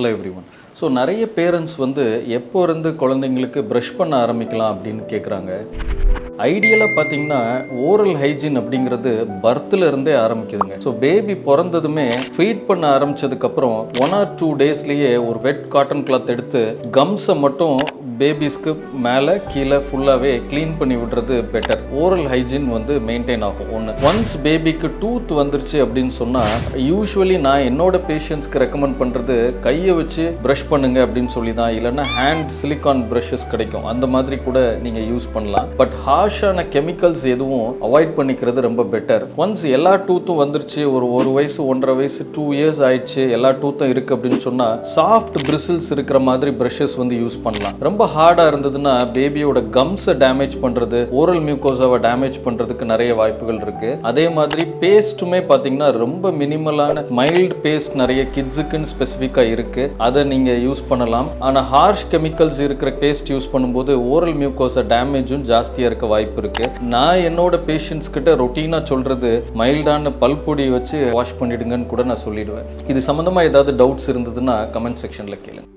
Hello everyone so நிறைய parents வந்து எப்போ இருந்து குழந்தைங்களுக்கு ப்ரஷ் பண்ண ஆரம்பிக்கலாம் அப்படின்னு கேட்குறாங்க ஐடியலாக பார்த்தீங்கன்னா ஓரல் ஹைஜீன் அப்படிங்கிறது பர்த்தில் இருந்தே ஆரம்பிக்குதுங்க. ஸோ பேபி பிறந்ததுமே ஃபீட் பண்ண ஆரம்பிச்சதுக்கப்புறம் ஒன் ஆர் டூ டேஸ்லேயே ஒரு வெட் காட்டன் கிளாத் எடுத்து கம்ஸை மட்டும் பேபிஸ்க்கு மேலே கீழே ஃபுல்லாகவே க்ளீன் பண்ணி விடுறது பெட்டர் ஓரல் ஹைஜீன் வந்து மெயின்டைன் ஆகும். ஒன்று ஒன்ஸ் பேபிக்கு டூத் வந்துருச்சு அப்படின்னு சொன்னால் யூஸ்வலி நான் என்னோட பேஷண்ட்ஸ்க்கு ரெக்கமெண்ட் பண்ணுறது கையை வச்சு ப்ரஷ் பண்ணுங்க அப்படின்னு சொல்லி தான் இல்லைன்னா ஹேண்ட் சிலிக்கான் ப்ரஷஸ் கிடைக்கும். அந்த மாதிரி கூட நீங்கள் யூஸ் பண்ணலாம். பட் ஹார்ஷான கெமிக்கல்ஸ் எதுவும் அவாய்ட் பண்ணிக்கிறது ரொம்ப பெட்டர் ஒன்ஸ் எல்லா டூத்தும் வந்துருச்சு ஒரு ஒரு வயசு ஒன்றரை வயசு டூ இயர்ஸ் ஆயிடுச்சு எல்லா டூத்தும் இருக்குது அப்படின்னு சொன்னால் சாஃப்ட் பிரிசில்ஸ் இருக்கிற மாதிரி ப்ரஷஸ் வந்து யூஸ் பண்ணலாம். ரொம்ப ஹார்டாக இருந்ததுன்னா பேபியோட கம்ஸை டேமேஜ் பண்ணுறது ஓரல் மியூக்கோசாவை டேமேஜ் பண்ணுறதுக்கு நிறைய வாய்ப்புகள் இருக்குது அதே மாதிரி பேஸ்ட்டுமே பார்த்தீங்கன்னா ரொம்ப மினிமலான மைல்டு பேஸ்ட் நிறைய கிட்ஸுக்குன்னு ஸ்பெசிஃபிக்காக இருக்குது அதை நீங்கள் யூஸ் பண்ணலாம். ஆனால் ஹார்ஷ் கெமிக்கல்ஸ் இருக்கிற பேஸ்ட் யூஸ் பண்ணும்போது ஓரல் மியூக்கோசா டேமேஜும் ஜாஸ்தியாக இருக்க வாய்ப்பு இருக்குது நான் என்னோட பேஷண்ட்ஸ் கிட்ட ரொட்டீனாக சொல்கிறது மைல்டான பல்பொடி வச்சு வாஷ் பண்ணிடுங்கன்னு கூட நான் சொல்லிடுவேன். இது சம்மந்தமாக ஏதாவது டவுட்ஸ் இருந்ததுன்னா கமெண்ட் செக்ஷனில் கேளுங்க.